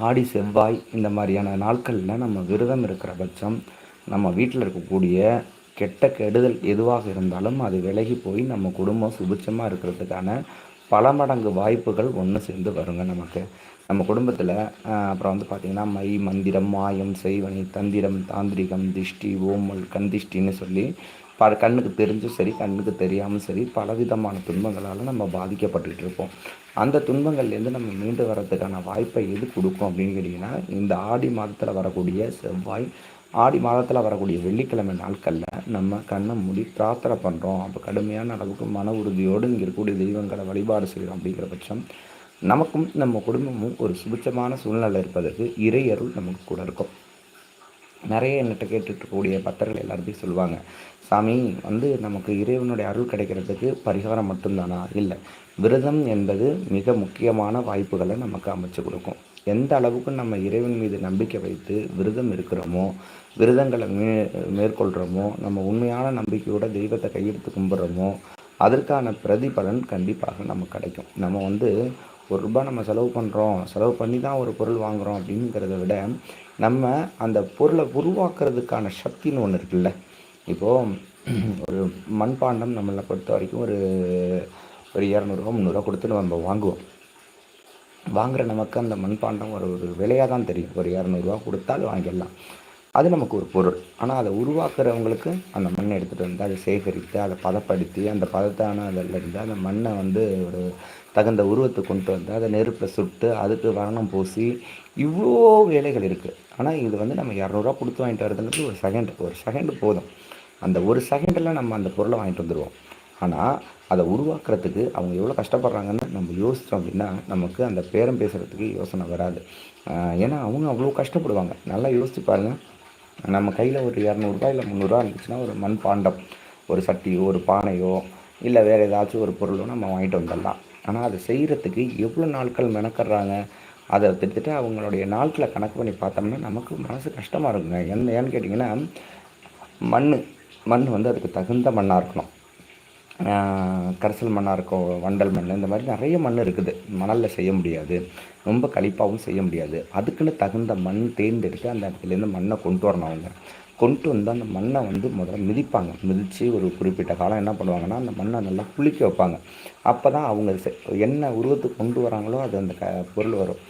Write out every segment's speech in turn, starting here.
ஆடி செவ்வாய் இந்த மாதிரியான நாட்களில் நம்ம விரதம் இருக்கிற பட்சம் நம்ம வீட்டில் இருக்கக்கூடிய கெட்ட கெடுதல் எதுவாக இருந்தாலும் அது விலகி போய் நம்ம குடும்பம் சுபிட்சமாக இருக்கிறதுக்கான பல மடங்கு வாய்ப்புகள் ஒன்று சேர்ந்து வருங்க நமக்கு. நம்ம குடும்பத்தில் அப்புறம் வந்து பார்த்திங்கன்னா மை மந்திரம் மாயம் செய்வனை தந்திரம் தாந்திரிகம் திஷ்டி ஓமல் கந்திஷ்டின்னு சொல்லி ப கண்ணுக்கு தெரிஞ்சும் சரி கண்ணுக்கு தெரியாமல் சரி பலவிதமான துன்பங்களால் நம்ம பாதிக்கப்பட்டுக்கிட்டு இருப்போம். அந்த துன்பங்கள்லேருந்து நம்ம மீண்டு வர்றதுக்கான வாய்ப்பை எது கொடுக்கும் அப்படின்னு கேட்டிங்கன்னா இந்த ஆடி மாதத்தில் வரக்கூடிய செவ்வாய் ஆடி மாதத்தில் வரக்கூடிய வெள்ளிக்கிழமை நாட்களில் நம்ம கண்ணை மூடி பிரார்த்தனை பண்ணுறோம் அப்போ கடுமையான அளவுக்கு மன உறுதியோடு இங்கே இருக்கக்கூடிய தெய்வங்களை வழிபாடு செய்கிறோம் அப்படிங்கிற பட்சம் நமக்கும் நம்ம குடும்பமும் ஒரு சுபிச்சமான சூழ்நிலை இருப்பதற்கு இறையருள் நமக்கு கூட இருக்கும். நிறைய என்கிட்ட கேட்டுட்டு இருக்கக்கூடிய பக்தர்கள் எல்லாருமே சொல்லுவாங்க சாமி வந்து நமக்கு இறைவனுடைய அருள் கிடைக்கிறதுக்கு பரிகாரம் மட்டும்தானா? இல்லை விரதம் என்பது மிக முக்கியமான வாய்ப்புகளை நமக்கு அமைச்சு கொடுக்கும். எந்த அளவுக்கு நம்ம இறைவன் மீது நம்பிக்கை வைத்து விரதம் இருக்கிறோமோ விரதங்களை மே மேற்கொள்கிறோமோ நம்ம உண்மையான நம்பிக்கையோட தெய்வத்தை கையெடுத்து கும்பிட்றோமோ அதற்கான பிரதிபலன் கண்டிப்பாக நமக்கு கிடைக்கும். நம்ம வந்து ஒரு ரூபாய் நம்ம செலவு பண்ணுறோம் செலவு பண்ணி தான் ஒரு பொருள் வாங்குகிறோம் அப்படிங்கிறத விட நம்ம அந்த பொருளை உருவாக்குறதுக்கான சக்தின்னு ஒன்று இருக்குல்ல. இப்போது ஒரு மண்பாண்டம் நம்மளை பொறுத்த வரைக்கும் ஒரு ஒரு இரநூறுவா முந்நூறுரூவா கொடுத்து நம்ம வாங்குவோம். வாங்குகிற நமக்கு அந்த மண்பாண்டம் ஒரு ஒரு விலையாக தான் தெரியும். ஒரு இரநூறுவா கொடுத்தாலும் வாங்கிடலாம். அது நமக்கு ஒரு பொருள். ஆனால் அதை உருவாக்குறவங்களுக்கு அந்த மண்ணை எடுத்துகிட்டு வந்து அதை சேகரித்து அதை பதப்படுத்தி அந்த பதத்தான அதில் இருந்து அந்த மண்ணை வந்து ஒரு தகுந்த உருவத்தை கொண்டு வந்து அதை நெருப்பில் சுட்டு அதுக்கு வர்ணம் பூசி இவ்வளோ வேலைகள் இருக்குது ஆனால் இது வந்து நம்ம இரநூறுவா கொடுத்து வாங்கிட்டு வரதுங்கிறது ஒரு செகண்ட் ஒரு செகண்டு போதும். அந்த ஒரு செகண்டில் நம்ம அந்த பொருளை வாங்கிட்டு வந்துடுவோம் ஆனால் அதை உருவாக்குறதுக்கு அவங்க எவ்வளோ கஷ்டப்படுறாங்கன்னு நம்ம யோசித்தோம் அப்படின்னா நமக்கு அந்த பேரம் பேசுகிறதுக்கு யோசனை வராது. ஏன்னா அவங்க அவ்வளோ கஷ்டப்படுவாங்க. நல்லா யோசிச்சு பாருங்கள் நம்ம கையில் ஒரு இரநூறுபா இல்லை முந்நூறுரூவா இருந்துச்சுன்னா ஒரு மண் பாண்டம் ஒரு சட்டியோ ஒரு பானையோ இல்லை வேறு ஏதாச்சும் ஒரு பொருளோ நம்ம வாங்கிட்டு வந்துடலாம். ஆனால் அதை செய்கிறதுக்கு எவ்வளோ நாட்கள் மெனக்கிறாங்க அதை திட்டத்தட்ட அவங்களுடைய நாட்களை கணக்கு பண்ணி பார்த்தோம்னா நமக்கு மனசு கஷ்டமாக இருக்குங்க. என்ன ஏன்னு கேட்டிங்கன்னா மண் மண் வந்து அதுக்கு தகுந்த மண்ணாக இருக்கணும். கரிசல் மண்ணாக இருக்கும் வண்டல் மண் இந்த மாதிரி நிறைய மண் இருக்குது. மணலில் செய்ய முடியாது. ரொம்ப கழிப்பாகவும் செய்ய முடியாது. அதுக்குன்னு தகுந்த மண் தேர்ந்தெடுத்து அந்த இடத்துலேருந்து மண்ணை கொண்டு வரணும் அவங்க. கொண்டு வந்து அந்த மண்ணை வந்து முதல்ல மிதிப்பாங்க. மிதித்து ஒரு குறிப்பிட்ட காலம் என்ன பண்ணுவாங்கன்னா அந்த மண்ணை நல்லா குளிக்க வைப்பாங்க. அப்போ தான் அவங்க என்ன உருவத்துக்கு கொண்டு வராங்களோ அது அந்த க பொருள் வரும்.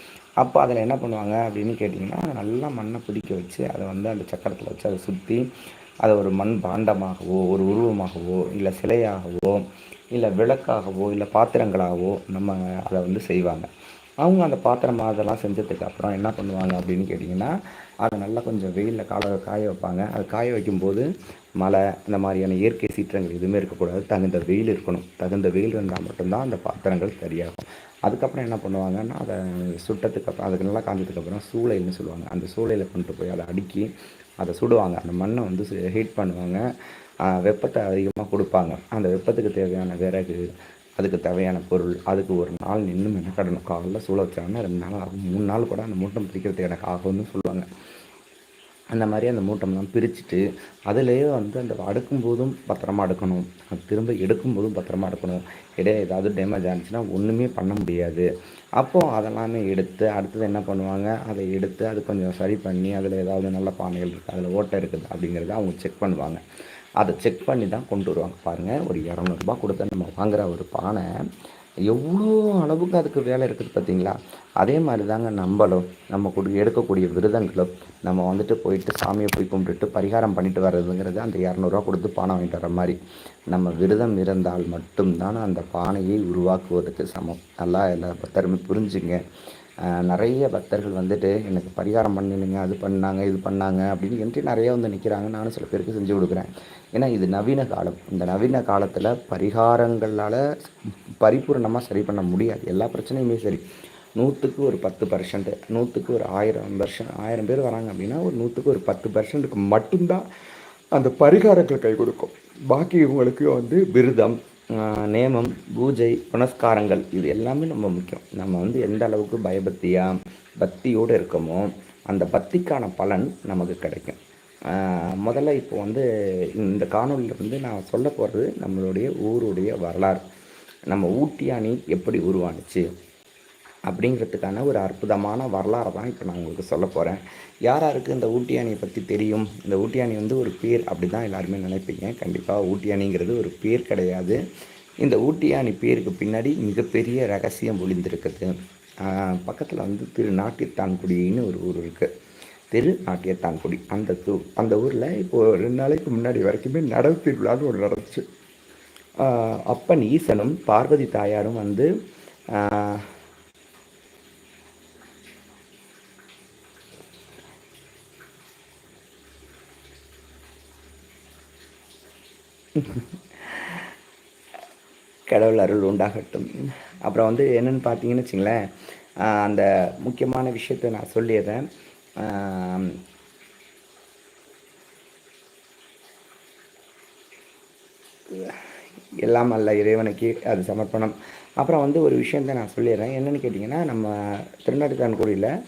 அப்போ அதில் என்ன பண்ணுவாங்க அப்படின்னு கேட்டிங்கன்னா நல்லா மண்ணை பிடிக்க வச்சு அதை வந்து அந்த சக்கரத்தில் வச்சு அதை சுற்றி அதை ஒரு மண் பாண்டமாகவோ ஒரு உருவமாகவோ இல்லை சிலையாகவோ இல்லை விளக்காகவோ இல்லை பாத்திரங்களாகவோ நம்ம அதை வந்து செய்வாங்க. அவங்க அந்த பாத்திரம் அதெல்லாம் செஞ்சதுக்கு அப்புறம் என்ன பண்ணுவாங்க அப்படின்னு கேட்டிங்கன்னா அதை நல்லா கொஞ்சம் வெயிலில் கால காய வைப்பாங்க. அது காய வைக்கும்போது மழை இந்த மாதிரியான இயற்கை சீற்றங்கள் எதுவுமே இருக்கக்கூடாது. தகுந்த வெயில் இருக்கணும். தகுந்த வெயில் இருந்தால் மட்டும்தான் அந்த பாத்திரங்கள் சரியாகும். அதுக்கப்புறம் என்ன பண்ணுவாங்கன்னா அதை சுட்டத்துக்கு அப்புறம் அதுக்கு நல்லா காஞ்சதுக்கப்புறம் சூளைன்னு சொல்லுவாங்க. அந்த சூளையில் கொண்டு போய் அதை அடுக்கி அதை சுடுவாங்க. அந்த மண்ணை வந்து ஹீட் பண்ணுவாங்க. வெப்பத்தை அதிகமாக கொடுப்பாங்க. அந்த வெப்பத்துக்கு தேவையான விறகு அதுக்கு தேவையான பொருள் அதுக்கு ஒரு நாள் நின்று மெனக்கடணும் காலைல சூழ வச்சாங்கன்னா ரெண்டு நாள் ஆகும். மூணு நாள் கூட அந்த மூட்டம் பிரிக்கிறதுக்கு எனக்கு ஆகும்னு சொல்லுவாங்க. அந்த மாதிரி அந்த மூட்டம்லாம் பிரிச்சுட்டு அதுலேயே வந்து அந்த அடுக்கும் போதும் பத்திரமா அடுக்கணும். திரும்ப எடுக்கும் போதும் பத்திரமா எடுக்கணும் இடையே ஏதாவது டேமேஜ் ஆனிச்சுன்னா ஒன்றுமே பண்ண முடியாது. அப்போது அதெல்லாமே எடுத்து அடுத்தது என்ன பண்ணுவாங்க? அதை எடுத்து அது கொஞ்சம் சரி பண்ணி அதில் ஏதாவது நல்ல பானைகள் இருக்குது அதில் ஓட்டை இருக்குது அப்படிங்கிறத அவங்க செக் பண்ணுவாங்க. அதை செக் பண்ணி தான் கொண்டு வருவாங்க. பாருங்கள் ஒரு இரநூறுபா கொடுத்து நம்ம வாங்குகிற ஒரு பானை எவ்வளோ அளவுக்கு அதுக்கு வேலை இருக்குது பார்த்தீங்களா? அதே மாதிரி தாங்க நம்மளும் நம்ம கொடு எடுக்கக்கூடிய விரதங்களும் நம்ம வந்துட்டு போயிட்டு சாமியை போய் கும்பிட்டுட்டு பரிகாரம் பண்ணிட்டு வர்றதுங்கிறது அந்த இரநூறுவா கொடுத்து பானை வாங்கிட்டு வர மாதிரி. நம்ம விரதம் இருந்தால் மட்டும்தான் அந்த பானையை உருவாக்குவதற்கு சமம். நல்லா எல்லா பக்தருமே புரிஞ்சுங்க. நிறைய பக்தர்கள் வந்துட்டு எனக்கு பரிகாரம் பண்ணினுங்க அது பண்ணாங்க இது பண்ணாங்க அப்படின்னு என்கிட்ட நிறைய வந்து நிற்கிறாங்க நானும் சில பேருக்கு செஞ்சு கொடுக்குறேன். ஏன்னா இது நவீன காலம். இந்த நவீன காலத்தில் பரிகாரங்களால் பரிபூர்ணமாக சரி பண்ண முடியாது. எல்லா பிரச்சனையுமே சரி. நூற்றுக்கு ஒரு பத்து பர்சன்ட் நூற்றுக்கு ஒரு ஆயிரம் பர்சன்ட் ஆயிரம் பேர் வராங்க அப்படின்னா ஒரு நூற்றுக்கு ஒரு பத்து பர்சன்ட்டுக்கு மட்டும்தான் அந்த பரிகாரங்கள் கை கொடுக்கும். பாக்கி இவங்களுக்கு வந்து விரதம் நேமம் பூஜை புனஸ்காரங்கள் இது எல்லாமே ரொம்ப முக்கியம். நம்ம வந்து எந்த அளவுக்கு பயபக்தியாக பக்தியோடு இருக்கோமோ அந்த பக்திக்கான பலன் நமக்கு கிடைக்கும். முதல்ல இப்போ வந்து இந்த காணொலியில் வந்து நான் சொல்ல போகிறது நம்மளுடைய ஊருடைய வரலாறு. நம்ம ஊட்டியானி எப்படி உருவானுச்சு? அப்படிங்கிறதுக்கான ஒரு அற்புதமான வரலாறை தான் இப்போ நான் உங்களுக்கு சொல்ல போகிறேன் யார் யாருக்கு இந்த ஊட்டியானியை பற்றி தெரியும்? இந்த ஊட்டி வந்து ஒரு பேர் அப்படி தான் எல்லாருமே நினைப்பீங்க. கண்டிப்பாக ஊட்டியானிங்கிறது ஒரு பேர் கிடையாது. இந்த ஊட்டி பேருக்கு பின்னாடி மிகப்பெரிய ரகசியம் ஒளிந்திருக்குது. பக்கத்தில் வந்து திரு நாட்டியத்தான்குடின்னு ஒரு ஊர் இருக்குது திரு நாட்டியத்தான்குடி. அந்த தூ அந்த ஊரில் இப்போது ரெண்டு நாளைக்கு முன்னாடி வரைக்குமே நடவு திருவிழான்னு ஒரு நடந்துச்சு. அப்பன் ஈசனும் பார்வதி தாயாரும் வந்து கடவுள் அருள் உண்டாகட்டும். அப்புறம் வந்து என்னென்னு பார்த்தீங்கன்னு வச்சுங்களேன் அந்த முக்கியமான விஷயத்தை நான் சொல்லிடுறேன். எல்லாம் அல்ல இறைவனுக்கு அது சமர்ப்பணம். அப்புறம் வந்து ஒரு விஷயத்த நான் சொல்லிடுறேன். என்னென்னு கேட்டிங்கன்னா நம்ம திருநெல்வேலியில்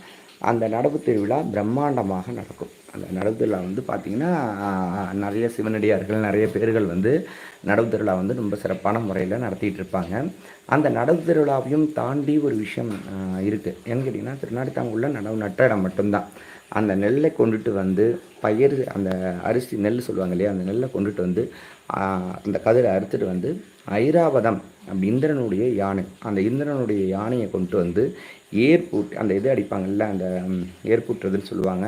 அந்த நடப்பு திருவிழா பிரம்மாண்டமாக நடக்கும். அந்த நடவு திருவிழா வந்து பார்த்திங்கன்னா நிறைய சிவனடியார்கள் நிறைய பேர்கள் வந்து நடவு திருவிழா வந்து ரொம்ப சிறப்பான முறையில் நடத்திட்டு இருப்பாங்க. அந்த நடவு திருவிழாவையும் தாண்டி ஒரு விஷயம் இருக்குது ஏன்னு கேட்டிங்கன்னா திருநாட்டுத்தாங்குள்ள நடவு நட்ட இடம் மட்டும்தான். அந்த நெல்லை கொண்டுட்டு வந்து பயிர் அந்த அரிசி நெல் சொல்லுவாங்க இல்லையா அந்த நெல்லை கொண்டுட்டு வந்து அந்த கதிரை அறுத்துட்டு வந்து ஐராவதம் அப்படி இந்திரனுடைய யானை. அந்த இந்திரனுடைய யானையை கொண்டு வந்து ஏற்பூட் அந்த இது அடிப்பாங்கல்ல அந்த ஏற்பூட்டுறதுன்னு சொல்லுவாங்க.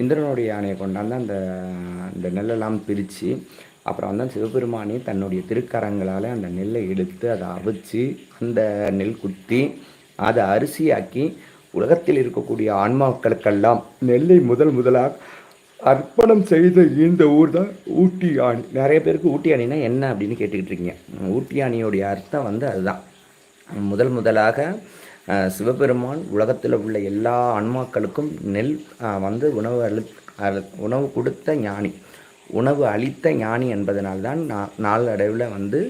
இந்திரனுடைய யானையை கொண்டாந்து அந்த அந்த நெல்லெல்லாம் பிரித்து அப்புறம் வந்து சிவபெருமானே தன்னுடைய திருக்கரங்களால் அந்த நெல்லை எடுத்து அதை அவிச்சு அந்த நெல் குத்தி அதை அரிசியாக்கி உலகத்தில் இருக்கக்கூடிய ஆன்மாக்களுக்கெல்லாம் நெல்லை முதல் முதலாக அர்ப்பணம் செய்த இந்த ஊர் தான் ஊட்டி ஆணி நிறைய பேருக்கு ஊட்டி அணினா என்ன அப்படின்னு கேட்டுக்கிட்டு இருக்கீங்க. ஊட்டி அணியோடைய அர்த்தம் வந்து அதுதான். முதல் முதலாக சிவபெருமான் உலகத்தில் உள்ள எல்லா ஆன்மாக்களுக்கும் நெல் வந்து உணவு அழு உணவு கொடுத்த ஞானி. உணவு அளித்த ஞானி என்பதனால்தான் நான் நாளடைவில் வந்து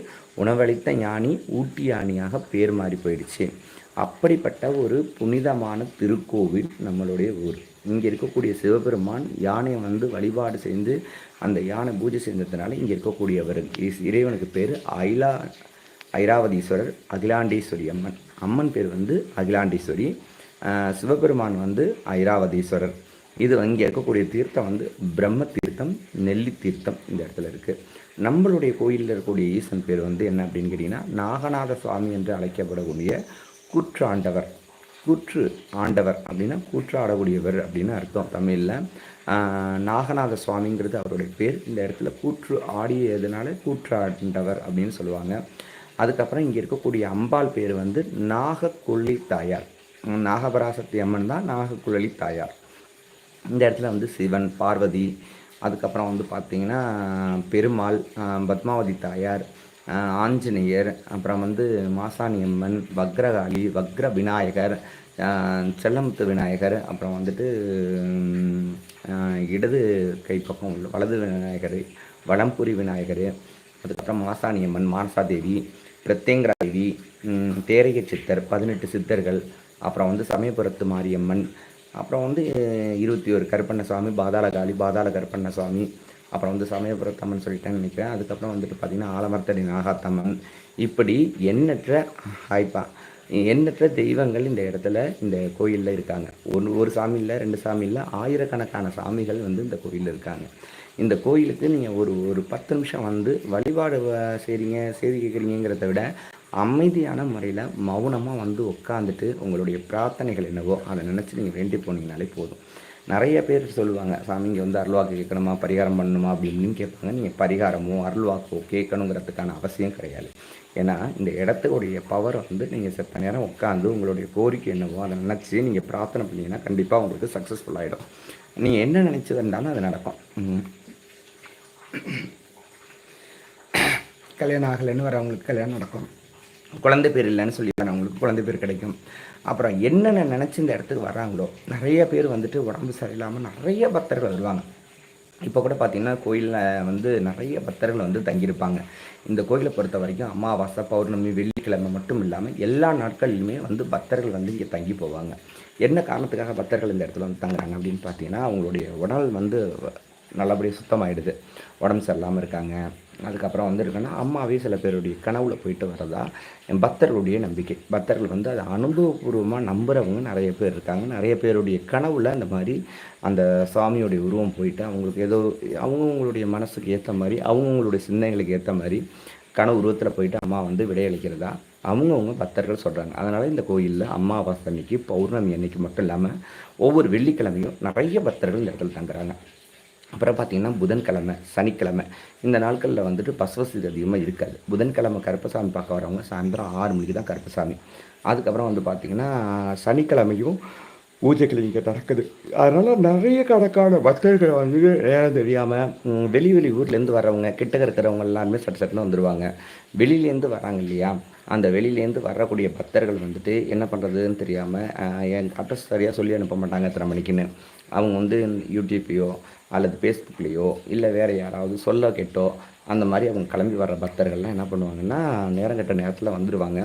உணவளித்த ஞானி ஊட்டி யானியாக பேர் மாறி போயிடுச்சு. அப்படிப்பட்ட ஒரு புனிதமான திருக்கோவில் நம்மளுடைய ஊர். இங்கே இருக்கக்கூடிய சிவபெருமான் யானையை வந்து வழிபாடு செய்து அந்த யானை பூஜை செஞ்சதுனால இங்கே இருக்கக்கூடியவர். இறைவனுக்கு பேர் ஐலா ஐராவதீஸ்வரர் அகிலாண்டீஸ்வரி அம்மன். அம்மன் பேர் வந்து அகிலாண்டீஸ்வரி சிவபெருமான் வந்து ஐராவதீஸ்வரர். இது இங்கே இருக்கக்கூடிய தீர்த்தம் வந்து பிரம்ம தீர்த்தம் நெல்லி தீர்த்தம் இந்த இடத்துல இருக்குது நம்மளுடைய கோயிலில் இருக்கக்கூடிய ஈசன் பேர் வந்து என்ன அப்படின்னு கேட்டிங்கன்னா நாகநாத சுவாமி என்று அழைக்கப்படக்கூடிய கூற்று ஆண்டவர். கூற்று ஆண்டவர் அப்படின்னா கூற்றாடக்கூடியவர் அப்படின்னு அர்த்தம் தமிழில். நாகநாத சுவாமிங்கிறது அவருடைய பேர். இந்த இடத்துல கூற்று ஆடியதுனால கூற்று ஆண்டவர் அப்படின்னு சொல்லுவாங்க. அதுக்கப்புறம் இங்கே இருக்கக்கூடிய அம்பாள் பேர் வந்து நாகக்குள்ளி தாயார் நாகபராசக்தி அம்மன் தான் நாகக்குழலி தாயார் இந்த இடத்துல வந்து சிவன் பார்வதி அதுக்கப்புறம் வந்து பார்த்திங்கன்னா பெருமாள் பத்மாவதி தாயார் ஆஞ்சநேயர் அப்புறம் வந்து மாசாணியம்மன் வக்ரகாளி வக்ர விநாயகர் செல்லமுத்து விநாயகர் அப்புறம் வந்துட்டு இடது கைப்பக்கம் உள்ள வலது விநாயகர் வளம்புரி விநாயகர் அதுக்கப்புறம் மாசாணியம்மன் மானசாதேவி பிரத்யங்கராதேவி தேரைய சித்தர் பதினெட்டு சித்தர்கள் அப்புறம் வந்து சமயபுரத்து மாரியம்மன் அப்புறம் வந்து இருபத்தி ஒரு கருப்பண்ண சுவாமி பாதாள காளி பாதாள கருப்பண்ண சுவாமி அப்புறம் வந்து சமயபுரத்தம்மன் சொல்லிட்டேன்னு நினைக்கிறேன். அதுக்கப்புறம் வந்துட்டு பார்த்திங்கன்னா ஆலமரத்தடி நாகாத்தம்மன். இப்படி எண்ணற்ற ஹாய்ப்பா எண்ணற்ற தெய்வங்கள் இந்த இடத்துல இந்த கோயிலில் இருக்காங்க. ஒரு ஒரு சாமி இல்லை ரெண்டு சாமி இல்லை ஆயிரக்கணக்கான சாமிகள் வந்து இந்த கோயிலில் இருக்காங்க. இந்த கோயிலுக்கு நீங்கள் ஒரு ஒரு பத்து நிமிஷம் வந்து வழிபாடு செய்கிறீங்க செய்தி கேட்குறீங்கிறத விட அமைதியான முறையில் மௌனமாக வந்து உட்காந்துட்டு உங்களுடைய பிரார்த்தனைகள் என்னவோ அதை நினச்சி நீங்கள் வேண்டி போனீங்கனாலே போதும். நிறைய பேர் சொல்லுவாங்க சாமி இங்கே வந்து அருள்வாக்கு கேட்கணுமா? பரிகாரம் பண்ணணுமா? அப்படின்னு கேட்பாங்க. நீங்கள் பரிகாரமோ அருள்வாக்கோ கேட்கணுங்கிறதுக்கான அவசியம் கிடையாது. ஏன்னா இந்த இடத்துடைய பவர் வந்து நீங்கள் செத்த நேரம் உட்காந்து உங்களுடைய கோரிக்கை என்னவோ அதை நினச்சி நீங்கள் பிரார்த்தனை பண்ணிங்கன்னா கண்டிப்பாக உங்களுக்கு சக்ஸஸ்ஃபுல் ஆகிடும் நீங்கள் என்ன நினச்சது இருந்தாலும் அது நடக்கும். கல்யாணம் ஆகலைன்னு வரவங்களுக்கு கல்யாணம் நடக்கும். குழந்தை பேர் இல்லைன்னு சொல்லி அவங்களுக்கு குழந்தை பேர் கிடைக்கும். அப்புறம் என்னென்ன நினச்சி இந்த இடத்துக்கு வராங்களோ நிறைய பேர் வந்துட்டு உடம்பு சரியில்லாமல் நிறைய பக்தர்கள் வருவாங்க. இப்போ கூட பார்த்திங்கன்னா கோயிலில் வந்து நிறைய பக்தர்கள் வந்து தங்கியிருப்பாங்க. இந்த கோயிலை பொறுத்த வரைக்கும் அமாவாசை பௌர்ணமி வெள்ளிக்கிழமை மட்டும் இல்லாமல் எல்லா நாட்கள்லையுமே வந்து பக்தர்கள் வந்து இங்கே தங்கி போவாங்க. என்ன காரணத்துக்காக பக்தர்கள் இந்த இடத்துல வந்து தங்குறாங்க அப்படின்னு பார்த்தீங்கன்னா அவங்களுடைய உடல் வந்து நல்லபடியாக சுத்தமாகிடுது உடம்பு சரியில்லாமல் இருக்காங்க. அதுக்கப்புறம் வந்து இருக்குன்னா அம்மாவே சில பேருடைய கனவுல போயிட்டு வரதா என் பக்தர்களுடைய நம்பிக்கை. பக்தர்கள் வந்து அதை அனுபவபூர்வமாக நம்புகிறவங்க நிறைய பேர் இருக்காங்க. நிறைய பேருடைய கனவுல அந்த மாதிரி அந்த சாமியோடைய உருவம் போயிட்டு அவங்களுக்கு ஏதோ அவங்கவுங்களுடைய மனசுக்கு ஏற்ற மாதிரி அவங்கவுங்களுடைய சிந்தனைகளுக்கு ஏற்ற மாதிரி கனவு உருவத்தில் போயிட்டு அம்மா வந்து விடையளிக்கிறதா அவங்கவுங்க பக்தர்கள் சொல்கிறாங்க அதனால் இந்த கோயிலில் அம்மாவாசை அன்னைக்கு பௌர்ணமி அன்னைக்கு மட்டும் இல்லாமல் ஒவ்வொரு வெள்ளிக்கிழமையும் நிறைய பக்தர்கள் இந்த இடத்துல தங்குறாங்க. அப்புறம் பார்த்தீங்கன்னா புதன்கிழமை சனிக்கிழமை. இந்த நாட்களில் வந்துட்டு பசுவசதி அதிகமாக இருக்காது. புதன்கிழமை கருப்பசாமி பார்க்க வரவங்க சாயந்தரம் ஆறு மணிக்கு தான் கருப்பசாமி. அதுக்கப்புறம் வந்து பார்த்திங்கன்னா சனிக்கிழமையும் பூஜைகள் இங்கே நடக்குது. அதனால் நிறைய கணக்கான பக்தர்கள் வந்து நேரம் தெரியாமல் வெளி வெளி ஊர்லேருந்து வரவங்க கிட்ட இருக்கிறவங்க எல்லாருமே சட்டு சட்டுன்னு வந்துடுவாங்க வெளியிலேருந்து வராங்க இல்லையா? அந்த வெளியிலேருந்து வரக்கூடிய பக்தர்கள் வந்துட்டு என்ன பண்ணுறதுன்னு தெரியாமல் என் அட்ரஸ் சரியாக சொல்லி அனுப்ப மாட்டாங்க எத்தனை மணிக்குன்னு. அவங்க வந்து யூடியூப்லேயோ அல்லது ஃபேஸ்புக்லேயோ இல்லை வேறு யாராவது சொல்ல கேட்டோ அந்த மாதிரி அவங்க கிளம்பி வர்ற பக்தர்கள்லாம் என்ன பண்ணுவாங்கன்னா நேரம் கட்ட நேரத்தில் வந்துடுவாங்க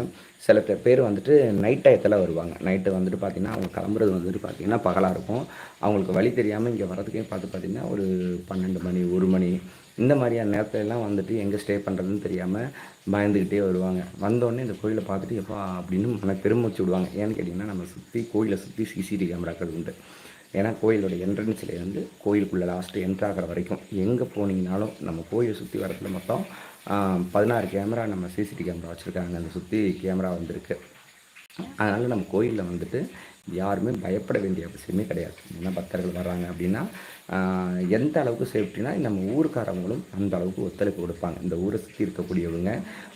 சில பேர் பேர் வந்துட்டு நைட் டயத்தில் வருவாங்க. நைட்டு வந்துட்டு பார்த்திங்கன்னா அவங்க கிளம்புறது வந்துட்டு பார்த்திங்கன்னா பகலாக இருக்கும். அவங்களுக்கு வழி தெரியாமல் இங்கே வர்றதுக்கே பார்த்து பார்த்திங்கன்னா ஒரு பன்னெண்டு மணி ஒரு மணி இந்த மாதிரியான நேரத்துலலாம் வந்துட்டு எங்கே ஸ்டே பண்ணுறதுன்னு தெரியாமல் பயந்துக்கிட்டே வருவாங்க. வந்தோடனே இந்த கோயிலை பார்த்துட்டு எப்பா! அப்படின்னு மன பெருமூச்சு விடுவாங்க. ஏன்னு கேட்டிங்கன்னா நம்ம சுற்றி கோயிலை சுற்றி சிசிடிவி கேமராக்கள் உண்டு. ஏன்னா கோயிலோட என்ட்ரன்ஸில் கோயிலுக்குள்ளே லாஸ்ட்டு என்ட்ராகிற வரைக்கும் எங்கே போனீங்கனாலும் நம்ம கோயிலை சுற்றி வரத்துல மொத்தம் பதினாறு கேமரா நம்ம சிசிடிவி கேமரா வச்சுருக்காங்க. அந்த சுற்றி கேமரா வந்திருக்கு. அதனால் நம்ம கோயிலில் வந்துட்டு யாருமே பயப்பட வேண்டிய அவசியமே கிடையாது. ஏன்னா பக்தர்கள் வர்றாங்க அப்படின்னா எந்த அளவுக்கு சேஃப்டினா நம்ம ஊருக்காரவங்களும் அந்த அளவுக்கு ஒத்துழைப்பு கொடுப்பாங்க. இந்த ஊரை சுற்றி இருக்கக்கூடியவங்க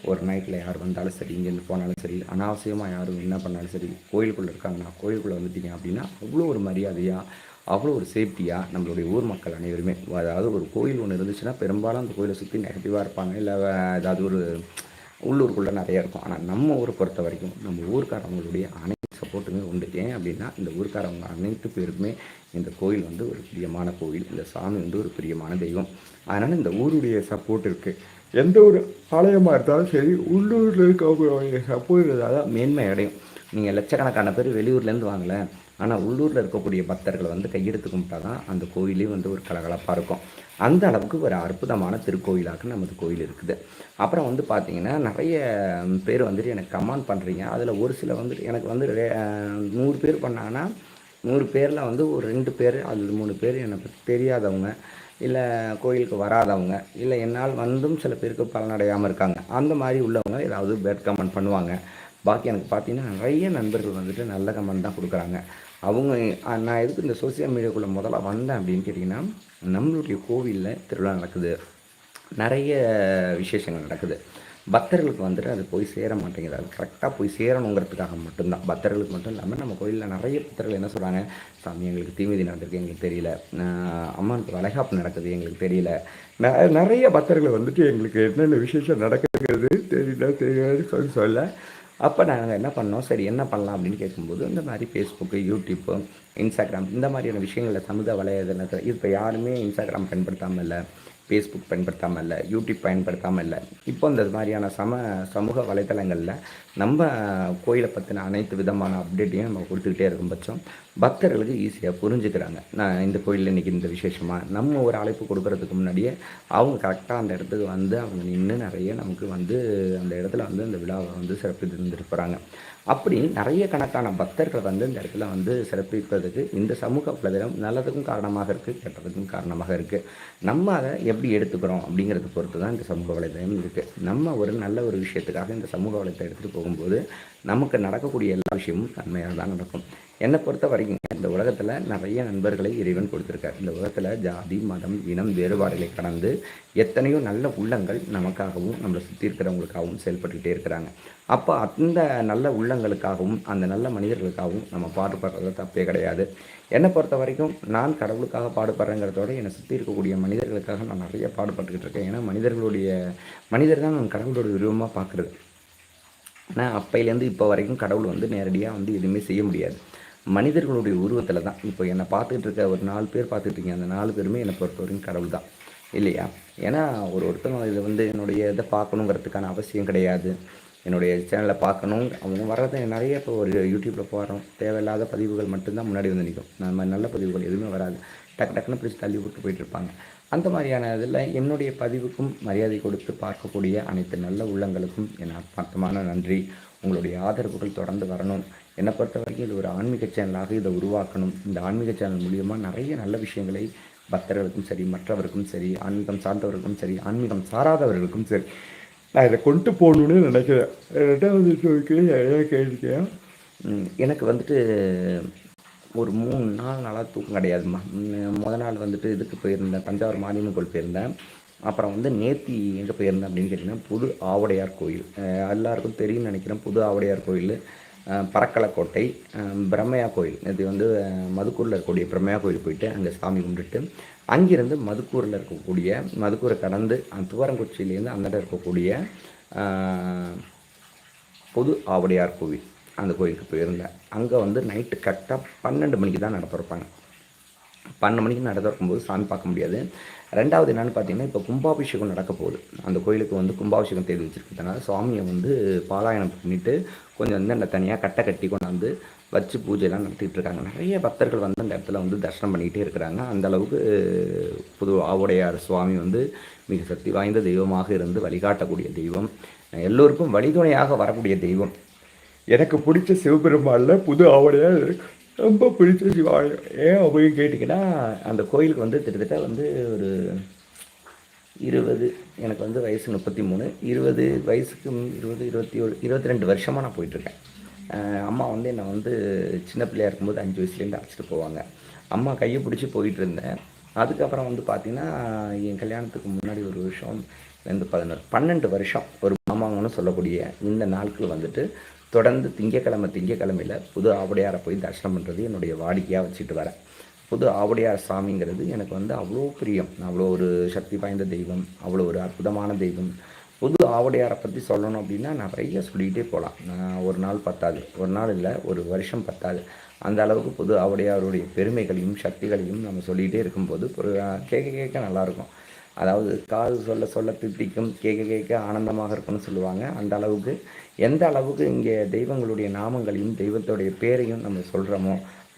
ஒரு நைட்டில் யார் வந்தாலும் சரி இங்கேருந்து போனாலும் சரி அனாவசியமாக யாரும் என்ன பண்ணாலும் சரி கோயிலுக்குள்ளே இருக்காங்கன்னா கோயிலுக்குள்ளே வந்துட்டீங்க அப்படின்னா அவ்வளோ ஒரு மரியாதையாக அவ்வளோ ஒரு சேஃப்டியாக நம்மளுடைய ஊர் மக்கள் அனைவருமே அதாவது ஒரு கோயில் ஒன்று இருந்துச்சுன்னா பெரும்பாலும் அந்த கோயிலை சுற்றி நெகட்டிவாக இருப்பாங்க. இல்லை ஏதாவது ஒரு உள்ளூருக்குள்ளே நிறையா இருக்கும். ஆனால் நம்ம ஊரை பொறுத்த வரைக்கும் நம்ம ஊருக்காரவங்களுடைய அனைத்து சப்போர்ட்டுமே உண்டு. ஏன் அப்படின்னா இந்த ஊருக்காரவங்க அனைத்து பேருக்குமே இந்த கோயில் வந்து ஒரு பிரியமான கோயில். இந்த சாமி வந்து ஒரு பிரியமான தெய்வம். அதனால் இந்த ஊருடைய சப்போர்ட் இருக்குது எந்த ஒரு ஆலயமாக இருந்தாலும் சரி உள்ளூரில் இருக்க சப்போர்ட் இருந்தால் தான் மேன்மை அடையும். நீங்கள் லட்சக்கணக்கான பேர் வெளியூர்லேருந்து வாங்கலை ஆனால் உள்ளூரில் இருக்கக்கூடிய பக்தர்களை வந்து கையெடுத்து கும்பிட்டா தான் அந்த கோயிலே வந்து ஒரு கலகலப்பாக இருக்கும். அந்த அளவுக்கு ஒரு அற்புதமான திருக்கோயிலாக நமது கோயில் இருக்குது. அப்புறம் வந்து பார்த்திங்கன்னா நிறைய பேர் வந்துட்டு எனக்கு கமெண்ட் பண்ணுறீங்க அதில் ஒரு சில வந்துட்டு எனக்கு வந்து நூறு பேர் பண்ணாங்கன்னா நூறு பேரில் வந்து ஒரு ரெண்டு பேர் அது மூணு பேர் எனக்கு தெரியாதவங்க இல்லை கோயிலுக்கு வராதவங்க இல்லை என்னால் வந்தும் சில பேருக்கு பலனடையாமல் இருக்காங்க. அந்த மாதிரி உள்ளவங்க ஏதாவது பேட் கமெண்ட் பண்ணுவாங்க. பாக்கி எனக்கு பார்த்தீங்கன்னா நிறைய நண்பர்கள் வந்துட்டு நல்ல கமெண்ட் தான் கொடுக்குறாங்க. அவங்க நான் எதுக்கு இந்த சோசியல் மீடியாக்குள்ளே முதல்ல வந்தேன்? அப்படின்னு கேட்டிங்கன்னா நம்மளுடைய கோவிலில் திருவிழா நடக்குது. நிறைய விசேஷங்கள் நடக்குது. பக்தர்களுக்கு வந்துட்டு அது போய் சேர மாட்டேங்குது. அது கரெக்டாக போய் சேரணுங்கிறதுக்காக மட்டும்தான். பக்தர்களுக்கு மட்டும் இல்லாமல் நம்ம கோயிலில் நிறைய பக்தர்கள் என்ன சொல்கிறாங்க சாமி எங்களுக்கு தீமிதி நடந்திருக்கு எங்களுக்கு தெரியல. அம்மனுக்கு வளைகாப்பு நடக்குது எங்களுக்கு தெரியல. நிறைய பக்தர்கள் வந்துட்டு எங்களுக்கு என்னென்ன விசேஷம் நடக்குதுங்கிறது தெரியல தெரியாது சொல்லி சொல்ல அப்போ நாங்கள் என்ன பண்ணோம்? சரி என்ன பண்ணலாம் அப்படின்னு கேட்கும்போது இந்த மாதிரி ஃபேஸ்புக்கு யூடியூப்பு இன்ஸ்டாகிராம் இந்த மாதிரியான விஷயங்களில் சமூக வலைதளத்தில் இப்போ யாருமே இன்ஸ்டாகிராம் பயன்படுத்தாமல் இல்லை. ஃபேஸ்புக் பயன்படுத்தாமல் இல்லை யூடியூப் பயன்படுத்தாமல் இல்லை இப்போ இந்த மாதிரியான சம சமூக வலைத்தளங்களில் நம்ம கோயிலை பற்றின அனைத்து விதமான அப்டேட்டையும் நம்ம கொடுத்துக்கிட்டே இருக்கும் பட்சம் பக்தர்களுக்கு ஈஸியாக புரிஞ்சுக்கிறாங்க. நான் இந்த கோயிலில் இன்றைக்கி இந்த விசேஷமாக நம்ம ஒரு அழைப்பு கொடுக்கறதுக்கு முன்னாடியே அவங்க கரெக்டாக அந்த இடத்துக்கு வந்து அவங்க நின்று நிறைய நமக்கு வந்து அந்த இடத்துல வந்து அந்த விழாவை வந்து சிறப்பித்து அப்படின்னு அப்படி நிறைய கணக்கான பக்தர்கள் வந்து இந்த இடத்துல வந்து சிறப்பிப்பதுக்கு இந்த சமூக வலைதளம் நல்லதுக்கும் காரணமாக இருக்குது கெட்டதுக்கும் காரணமாக இருக்குது நம்ம அதை எப்படி எடுத்துக்கிறோம் அப்படிங்கிறத பொறுத்து தான் இந்த சமூக வலைதளம் இருக்குது நம்ம ஒரு நல்ல ஒரு விஷயத்துக்காக இந்த சமூக வலைத்தை எடுத்துகிட்டு போகும்போது நமக்கு நடக்கக்கூடிய எல்லா விஷயமும் நன்மையாக தான் நடக்கும். என்னை பொறுத்த வரைக்கும் இந்த உலகத்தில் நிறைய நண்பர்களை இறைவன் கொடுத்துருக்கார். இந்த உலகத்தில் ஜாதி மதம் இனம் வேறுபாடுகளை கடந்து எத்தனையோ நல்ல உள்ளங்கள் நமக்காகவும் நம்மளை சுற்றி இருக்கிறவங்களுக்காகவும் செயல்பட்டுக்கிட்டே இருக்கிறாங்க. அப்போ அந்த நல்ல உள்ளங்களுக்காகவும் அந்த நல்ல மனிதர்களுக்காகவும் நம்ம பாடுபடுறது தப்பே கிடையாது. என்னை பொறுத்த வரைக்கும் நான் கடவுளுக்காக பாடுபடுறேங்கிறதோட என்னை சுற்றி இருக்கக்கூடிய மனிதர்களுக்காக நான் நிறைய பாடுபட்டுக்கிட்டு இருக்கேன். ஏன்னா மனிதர்களுடைய மனிதர் தான் நான் கடவுளோட உருவமாக பார்க்குறது ஆனால் அப்பையிலேருந்து இப்போ வரைக்கும் கடவுள் வந்து நேரடியாக வந்து எதுவுமே செய்ய முடியாது. மனிதர்களுடைய உருவத்தில் தான். இப்போ என்னை பார்த்துக்கிட்டு இருக்க ஒரு நாலு பேர் பார்த்துட்ருக்கீங்க அந்த நாலு பேருமே என்னை பொறுத்த வரைக்கும் கடவுள் தான். இல்லையா? ஏன்னா ஒரு ஒருத்தவங்க இதை வந்து என்னுடைய இதை பார்க்கணுங்கிறதுக்கான அவசியம் கிடையாது. என்னுடைய சேனலை பார்க்கணும். அவங்க வர்றதை நிறைய இப்போ ஒரு யூடியூப்பில் போடுறோம். தேவையில்லாத பதிவுகள் மட்டும்தான் முன்னாடி வந்து நிற்கும். நம்ம நல்ல பதிவுகள் எதுவுமே வராது. டக்கு டக்குன்னு பிடிச்சி தள்ளி விட்டு போயிட்டுருப்பாங்க அந்த மாதிரியான இதில் என்னுடைய பதிவுக்கும் மரியாதை கொடுத்து பார்க்கக்கூடிய அனைத்து நல்ல உள்ளங்களுக்கும் என் ஆத்மார்த்தமான நன்றி. உங்களுடைய ஆதரவுகள் தொடர்ந்து வரணும். என்னை பொறுத்த வரைக்கும் இது ஒரு ஆன்மீக சேனலாக இதை உருவாக்கணும். இந்த ஆன்மீக சேனல் மூலியமாக நிறைய நல்ல விஷயங்களை பக்தர்களுக்கும் சரி மற்றவருக்கும் சரி ஆன்மீகம் சார்ந்தவர்களுக்கும் சரி ஆன்மீகம் சாராதவர்களுக்கும் சரி நான் இதை கொண்டு போகணுன்னு நினைக்கிறேன். ரெண்டாவது கேள்விக்கு நிறையா கேட்டிருக்கேன் எனக்கு வந்துட்டு ஒரு மூணு நாள் நாளாக தூக்கம் கிடையாதும்மா. முதல் முத நாள் வந்துட்டு இதுக்கு போயிருந்தேன் தஞ்சாவூர் மாரியம்மன் கோயில் போயிருந்தேன். அப்புறம் வந்து நேத்தி எங்கே போயிருந்தேன் அப்படின்னு கேட்டிங்கன்னா புது ஆவடையார் கோயில். எல்லாருக்கும் தெரியும்னு நினைக்கிறேன் புது ஆவடையார் கோயில். பறக்கலக்கோட்டை பிரம்மையா கோயில். இது வந்து மதுக்கூரில் இருக்கக்கூடிய பிரம்மையா கோயில் போயிட்டு அங்கே சாமி கும்பிட்டுட்டு அங்கிருந்து மதுக்கூரில் இருக்கக்கூடிய மதுக்கூரை கடந்து அந்த துவரங்குச்சியிலேருந்து அந்த இருக்கக்கூடிய பொது ஆவடியார் கோவில் அந்த கோயிலுக்கு போயிருந்தேன். அங்கே வந்து நைட்டு கரெக்டாக பன்னெண்டு மணிக்கு தான் நட திறப்பாங்க பன்னெண்டு மணிக்கு நட திறக்கும்போது சாமி பார்க்க முடியாது. ரெண்டாவது என்னென்னு பார்த்தீங்கன்னா இப்போ கும்பாபிஷேகம் நடக்க போகுது. அந்த கோயிலுக்கு வந்து கும்பாபிஷேகம் தேதி வச்சுருக்கிறதுனால சுவாமியை வந்து பாலாயனம் பண்ணிவிட்டு கொஞ்சம் வந்து அந்த தனியாக கட்டை கட்டி கொண்டாந்து வச்சு பூஜைலாம் நடத்திட்டு இருக்காங்க. நிறைய பக்தர்கள் வந்து அந்த இடத்துல வந்து தரிசனம் பண்ணிக்கிட்டே இருக்கிறாங்க. அந்த அளவுக்கு புது ஆவுடையார் சுவாமி வந்து மிக சக்தி வாய்ந்த தெய்வமாக இருந்து வழிகாட்டக்கூடிய தெய்வம். எல்லோருக்கும் வழிதுணையாக வரக்கூடிய தெய்வம். எனக்கு பிடிச்ச சிவபெருமாளில் புது ஆவடையாக ரொம்ப பிடிச்ச சிவாலயம் ஏன் அப்படின்னு கேட்டிங்கன்னா அந்த கோயிலுக்கு வந்து கிட்டத்தட்ட வந்து ஒரு இருபது எனக்கு வந்து வயசு முப்பத்தி மூணு இருபது வயசுக்கு இருபது இருபத்தி ஒரு இருபத்தி ரெண்டு வருஷமாக நான் போயிட்டுருக்கேன் அம்மா வந்து என்னை வந்து சின்ன பிள்ளையா இருக்கும்போது அஞ்சு வயசுலேருந்து அழைச்சிட்டு போவாங்க. அம்மா கையை பிடிச்சி போயிட்டு இருந்தேன். அதுக்கப்புறம் வந்து பார்த்திங்கன்னா என் கல்யாணத்துக்கு முன்னாடி ஒரு வருஷம் வந்து பதினோரு பன்னெண்டு வருஷம் ஒரு மாமாங்கன்னு சொல்லக்கூடிய இந்த நாட்கள் வந்துட்டு தொடர்ந்து திங்கக்கிழமை திங்கக்கிழமையில் புது ஆவடியாரை போய் தரிசனம் பண்ணுறது என்னுடைய வாடிக்கையாக வச்சுட்டு வரேன். புது ஆவடியார் சாமிங்கிறது எனக்கு வந்து அவ்வளோ பிரியம். அவ்வளோ ஒரு சக்தி வாய்ந்த தெய்வம் அவ்வளோ ஒரு அற்புதமான தெய்வம். புது ஆவடையாரை பற்றி சொல்லணும் அப்படின்னா நிறைய சொல்லிக்கிட்டே போகலாம். ஒரு நாள் பத்தாது. ஒரு நாள் இல்லை ஒரு வருஷம் பத்தாது. அந்த அளவுக்கு புது ஆவடையாருடைய பெருமைகளையும் சக்திகளையும் நம்ம சொல்லிகிட்டே இருக்கும்போது ஒரு கேட்க கேட்க நல்லாயிருக்கும். அதாவது காது சொல்ல சொல்ல தித்திக்கும் கேட்க கேட்க ஆனந்தமாக இருக்கும்னு சொல்லுவாங்க. அந்த அளவுக்கு எந்த அளவுக்கு இங்கே தெய்வங்களுடைய நாமங்களையும் தெய்வத்துடைய பேரையும் நம்ம சொல்கிறோமோ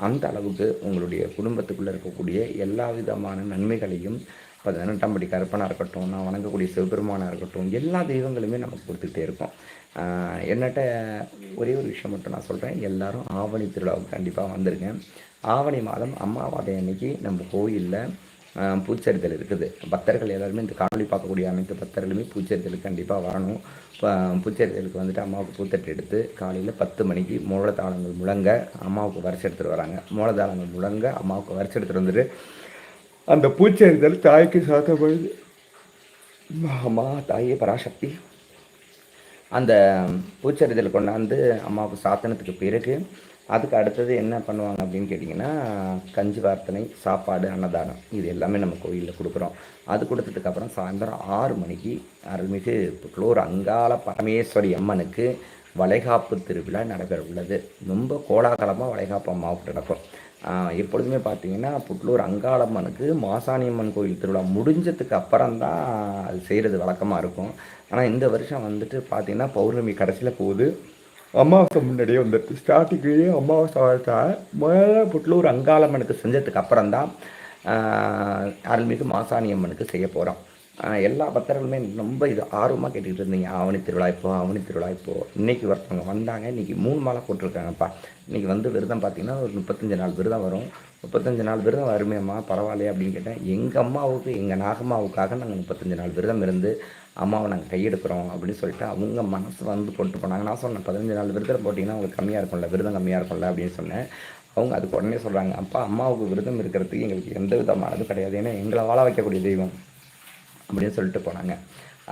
அந்த அளவுக்கு உங்களுடைய குடும்பத்துக்குள்ளே இருக்கக்கூடிய எல்லா விதமான நன்மைகளையும் பதினெட்டாம் படி கருப்பனாக இருக்கட்டும் நான் வணங்கக்கூடிய சிவபெருமானாக இருக்கட்டும் எல்லா தெய்வங்களுமே நமக்கு கொடுத்துக்கிட்டே இருக்கும். என்னட்ட ஒரே ஒரு விஷயம் மட்டும் நான் சொல்கிறேன் எல்லோரும் ஆவணி திருவிழாவுக்கு கண்டிப்பாக வந்திருக்கேன். ஆவணி மாதம் அம்மாவாதை அன்னைக்கு நம்ம கோயிலில் ஆஹ் பூச்செரிதல் இருக்குது. பக்தர்கள் எல்லாருமே இந்த காவலி பார்க்கக்கூடிய அனைத்து பக்தர்களுமே பூச்செரிதலுக்கு கண்டிப்பாக வரணும். இப்போ பூச்செரிதலுக்கு வந்துட்டு அம்மாவுக்கு பூத்தட்டு எடுத்து காலையில் பத்து மணிக்கு மூலதாளங்கள் முழங்க அம்மாவுக்கு வரிசை எடுத்துகிட்டு வராங்க. மூலதாளங்கள் முழங்க அம்மாவுக்கு வரிசை எடுத்துகிட்டு வந்துட்டு அந்த பூச்செரிதல் தாய்க்கு சாத்தப்படுது அம்மா தாயே பராசக்தி. அந்த பூச்செரிதல் கொண்டாந்து அம்மாவுக்கு சாத்தனத்துக்கு பிறகு அதுக்கு அடுத்தது என்ன பண்ணுவாங்க அப்படின்னு கேட்டிங்கன்னா கஞ்சி வார்த்தனை சாப்பாடு அன்னதானம் இது எல்லாமே நம்ம கோயிலில் கொடுக்குறோம். அது கொடுத்ததுக்கப்புறம் சாயந்தரம் ஆறு மணிக்கு அருள்மிகு புக்ளூர் அங்காள பரமேஸ்வரி அம்மனுக்கு வளைகாப்பு திருவிழா நடைபெற உள்ளது. ரொம்ப கோலாகலமாக வளைகாப்பு அம்மாவுக்கு நடக்கும். எப்பொழுதுமே பார்த்தீங்கன்னா புட்லூர் அங்காளம்மனுக்கு மாசாணியம்மன் கோயில் திருவிழா முடிஞ்சதுக்கு அப்புறம் தான் அது செய்கிறது வழக்கமாக இருக்கும். ஆனால் இந்த வருஷம் வந்துட்டு பார்த்தீங்கன்னா பௌர்ணமி கடைசியில் போகுது. அமாவாசை முன்னாடியே வந்துட்டு ஸ்டார்டிங்லேயே அமாவாசை வாழ்த்தா முதல்ல புட்லூர் அங்காளம்மனுக்கு செஞ்சதுக்கு அப்புறம் தான் அருள்மிகு மாசாணி அம்மனுக்கு செய்ய போகிறோம் எல்லா பக்தர்களுமே ரொம்ப இது ஆர்வமாக கேட்டுக்கிட்டு இருந்தீங்க. அவனி திருவிழா இப்போ ஆவணி திருவிழா இப்போ. இன்னைக்கு ஒருத்தவங்க வந்தாங்க. இன்னைக்கு மூணு மாலை போட்டிருக்காங்கப்பா. இன்னைக்கு வந்து விரதம் பார்த்தீங்கன்னா ஒரு முப்பத்தஞ்சு நாள் விரதம் வரும். முப்பத்தஞ்சு நாள் விரதம் வருமேம்மா பரவாயில்லையே அப்படின்னு கேட்டேன் எங்கள் அம்மாவுக்கு எங்கள் நாகம்மாவுக்காக நாங்கள் முப்பத்தஞ்சு நாள் விரதம் இருந்து அம்மாவை நாங்கள் கையெடுக்கிறோம் அப்படின்னு சொல்லிட்டு அவங்க மனசு வந்து போட்டு போனாங்க. நான் சொன்னேன் பதினஞ்சு நாள் விரதம் போட்டிங்கன்னா உங்களுக்கு கம்மியாக இருக்கும்ல விரதம் கம்மியாக இருக்கும்ல அப்படின்னு சொன்னேன். அவங்க அதுக்கு உடனே சொல்கிறாங்க அப்பா அம்மாவுக்கு விரதம் இருக்கிறதுக்கு எங்களுக்கு எந்த விதமானது கிடையாது. ஏன்னா எங்களை வாழ வைக்கக்கூடிய தெய்வம். அப்படின்னு சொல்லிட்டு போனாங்க.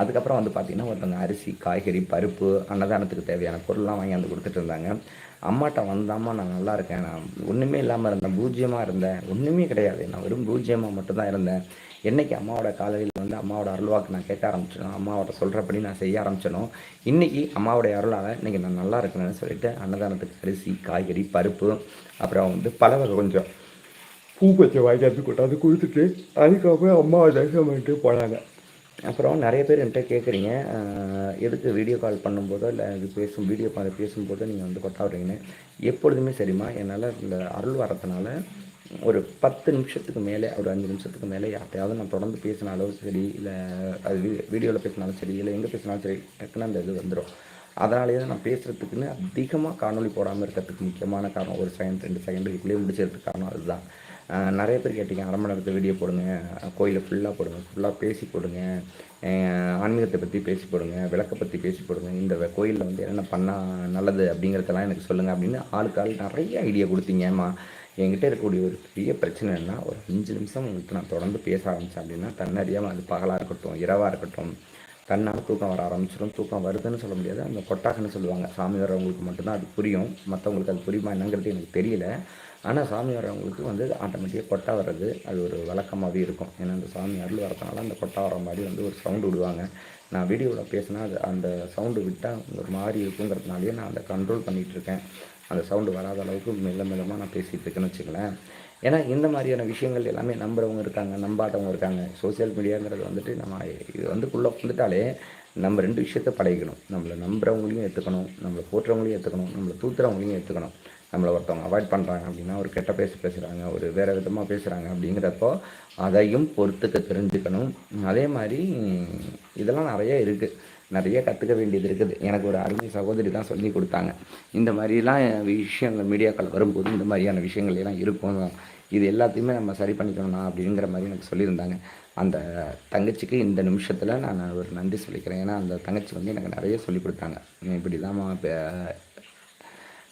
அதுக்கப்புறம் வந்து பார்த்திங்கன்னா ஒருத்தவங்க அரிசி காய்கறி பருப்பு அன்னதானத்துக்கு தேவையான பொருள்லாம் வாங்கி வந்து கொடுத்துட்டு இருந்தாங்க. அம்மாட்ட வந்தாம்மா நான் நல்லா இருக்கேன். நான் ஒன்றுமே இல்லாமல் இருந்தேன். பூஜ்ஜியமாக இருந்தேன். ஒன்றுமே கிடையாது. நான் வெறும் பூஜ்ஜியமாக மட்டும்தான் இருந்தேன். என்னைக்கு அம்மாவோட காலையில் வந்து அம்மாவோட அருள்வாக்கு நான் கேட்க ஆரம்பிச்சனோ அம்மாவோட சொல்கிறபடி நான் செய்ய ஆரம்பிச்சனோ இன்றைக்கி அம்மாவோடைய அருளால் இன்றைக்கி நான் நல்லா இருக்கணும்னு சொல்லிட்டு அன்னதானத்துக்கு அரிசி காய்கறி பருப்பு அப்புறம் வந்து பல வகை கொஞ்சம் பூ பச்சை வாங்கி வந்து கொண்டாந்து கொடுத்துட்டு அதுக்கப்புறம் அம்மாவை தரிசனம் பண்ணிட்டு போனாங்க. அப்புறம் நிறைய பேர் என்கிட்ட கேட்குறீங்க எதுக்கு வீடியோ கால் பண்ணும்போதோ இல்லை இது பேசும் வீடியோ கால் பேசும்போதோ நீங்கள் வந்து கொட்டாடுறீங்கன்னு எப்பொழுதுமே சரிம்மா என்னால் இந்த அருள் வரதுனால ஒரு பத்து நிமிஷத்துக்கு மேலே ஒரு அஞ்சு நிமிஷத்துக்கு மேலே யார்ட்டையாவது நான் தொடர்ந்து பேசினாலும் சரி இல்லை அது வீடியோவில் பேசினாலும் சரி இல்லை எங்கே பேசினாலும் சரி டக்குன்னு அந்த இது வந்துடும் அதனாலேயே தான் நான் பேசுகிறதுக்குன்னு அதிகமாக காணொளி போடாமல் இருக்கிறதுக்கு முக்கியமான காரணம் ஒரு செகண்ட் ரெண்டு செகண்ட் இதுக்குள்ளேயே முடிச்சதுக்கு காரணம் அதுதான். நிறைய பேர் கேட்டீங்க அரை மணி நேரத்துக்கு வீடியோ போடுங்க கோயிலை ஃபுல்லாக போடுங்க ஃபுல்லாக பேசி போடுங்க ஆன்மீகத்தை பற்றி பேசி போடுங்க விளக்கை பற்றி பேசி போடுங்க இந்த கோயிலில் வந்து என்னென்ன பண்ணால் நல்லது அப்படிங்கிறதெல்லாம் எனக்கு சொல்லுங்கள் அப்படின்னு ஆளுக்கு ஆள் நிறைய ஐடியா கொடுத்தீங்கம்மா என்கிட்ட இருக்கக்கூடிய ஒரு பெரிய பிரச்சனை என்ன ஒரு அஞ்சு நிமிஷம் உங்களுக்கு நான் தொடர்ந்து பேச ஆரம்பித்தேன் அப்படின்னா தன்னறியாமல் அது பகலாக இருக்கட்டும் இரவாக இருக்கட்டும் தன்னால் தூக்கம் வர ஆரம்பிச்சிடும் தூக்கம் வருதுன்னு சொல்ல முடியாது. அந்த கொட்டாகன்னு சொல்லுவாங்க. சாமி வர்றவங்களுக்கு மட்டும்தான் அது புரியும். மற்றவங்களுக்கு அது புரியுமா என்னங்கிறது எனக்கு தெரியல. ஆனால் சாமி வர்றவங்களுக்கு வந்து ஆட்டோமேட்டிக்காக கொட்டா வர்றது அது ஒரு வழக்கமாகவே இருக்கும். ஏன்னா அந்த சாமி அருள் வரதுனால அந்த கொட்டா வர மாதிரி வந்து ஒரு சவுண்டு விடுவாங்க. நான் வீடியோவில் பேசினா அது அந்த சவுண்டு விட்டால் ஒரு மாதிரி இருக்குங்கிறதுனாலேயே நான் அதை கண்ட்ரோல் பண்ணிகிட்ருக்கேன் அந்த சவுண்டு வராத அளவுக்கு மெல்ல மெல்லமாக நான் பேசிகிட்டு இருக்கேன்னு வச்சுங்களேன் ஏன்னா இந்த மாதிரியான விஷயங்கள் எல்லாமே நம்புறவங்க இருக்காங்க நம்பாதவங்க இருக்காங்க. சோஷியல் மீடியாங்கிறது வந்துட்டு நம்ம இது வந்துக்குள்ளே வந்துட்டாலே நம்ம ரெண்டு விஷயத்த பழகிக்கணும். நம்மளை நம்புறவங்களையும் ஏற்றுக்கணும் நம்மளை போட்டுறவங்களையும் ஏற்றுக்கணும் நம்மளை தூத்துறவங்களையும் ஏற்றுக்கணும் நம்மளை ஒருத்தவங்க அவாய்ட் பண்ணுறாங்க அப்படின்னா ஒரு கெட்ட பேசி பேசுகிறாங்க ஒரு வேறு விதமாக பேசுகிறாங்க அப்படிங்கிறப்போ அதையும் பொறுத்துக்க தெரிஞ்சுக்கணும். அதே மாதிரி இதெல்லாம் நிறைய இருக்குது நிறைய கற்றுக்க வேண்டியது இருக்குது. எனக்கு ஒரு அருமை சகோதரி தான் சொல்லி கொடுத்தாங்க. இந்த மாதிரிலாம் விஷயங்கள் மீடியாக்கள் வரும்போது இந்த மாதிரியான விஷயங்கள் எல்லாம் இருக்கும். இது எல்லாத்தையுமே நம்ம சரி பண்ணிக்கணும்னா அப்படிங்கிற மாதிரி எனக்கு சொல்லியிருந்தாங்க. அந்த தங்கச்சிக்கு இந்த நிமிஷத்தில் நான் ஒரு நன்றி சொல்லிக்கிறேன். ஏன்னா அந்த தங்கச்சி வந்து எனக்கு நிறைய சொல்லி கொடுத்தாங்க. இப்படி தான்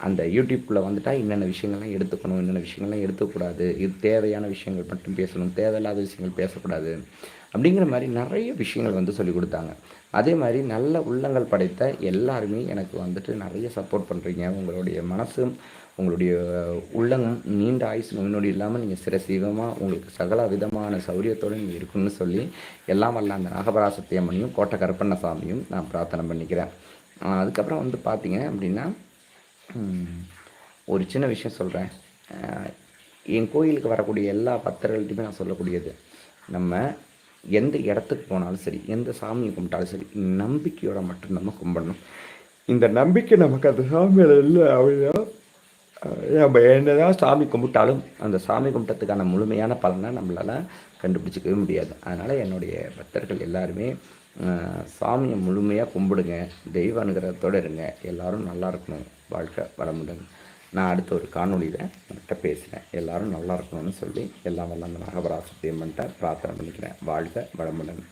அந்த யூடியூப்பில் வந்துட்டால் என்னென்ன விஷயங்கள்லாம் எடுத்துக்கணும் என்னென்ன விஷயங்கள்லாம் எடுத்துக்கூடாது இது தேவையான விஷயங்கள் மட்டும் பேசணும் தேவையில்லாத விஷயங்கள் பேசக்கூடாது அப்படிங்கிற மாதிரி நிறைய விஷயங்கள் வந்து சொல்லி கொடுத்தாங்க. அதே மாதிரி நல்ல உள்ளங்கள் படைத்த எல்லாருமே எனக்கு வந்துட்டு நிறைய சப்போர்ட் பண்ணுறீங்க உங்களுடைய மனசும் உங்களுடைய உள்ளங்கம் நீண்ட ஆயுசு நோயினோடு இல்லாமல் நீங்கள் சிரசீவமாக உங்களுக்கு சகல விதமான சௌரியத்தோடு நீங்கள் இருக்குன்னு சொல்லி எல்லாம் வல்ல அந்த நாகபராசத்தை அம்மனையும் கோட்டை கருப்பண்ணசாமியும் நான் பிரார்த்தனை பண்ணிக்கிறேன். அதுக்கப்புறம் வந்து பார்த்தீங்க அப்படின்னா ஒரு சின்ன விஷயம் சொல்கிறேன் என் கோயிலுக்கு வரக்கூடிய எல்லா பக்தர்கள்ட்டையுமே நான் சொல்லக்கூடியது நம்ம எந்த இடத்துக்கு போனாலும் சரி எந்த சாமியை கும்பிட்டாலும் சரி நம்பிக்கையோட மட்டும் நம்ம கும்பிடணும். இந்த நம்பிக்கை நமக்கு அந்த சாமியில் இல்லை அப்படின்னா நம்ம என்னதான் சாமி கும்பிட்டாலும் அந்த சாமி கும்பிட்டதுக்கான முழுமையான பலனை நம்மளால் கண்டுபிடிச்சிக்கவே முடியாது. அதனால் என்னுடைய பக்தர்கள் எல்லாருமே சாமியை முழுமையாக கும்பிடுங்க தெய்வ அனுகிரகத்தோடு இருங்க. எல்லோரும் நல்லா இருக்கணும். வாழ்க்கை வளமுடன் நான் அடுத்த ஒரு காணொளியில் உங்கள்கிட்ட பேசுகிறேன் எல்லாரும் நல்லா இருக்கணும்னு சொல்லி எல்லாம் வல்ல அந்த நாகபராசத்தையும் பிரார்த்தனை பண்ணிக்கிறேன். வாழ்க வளமுடன்.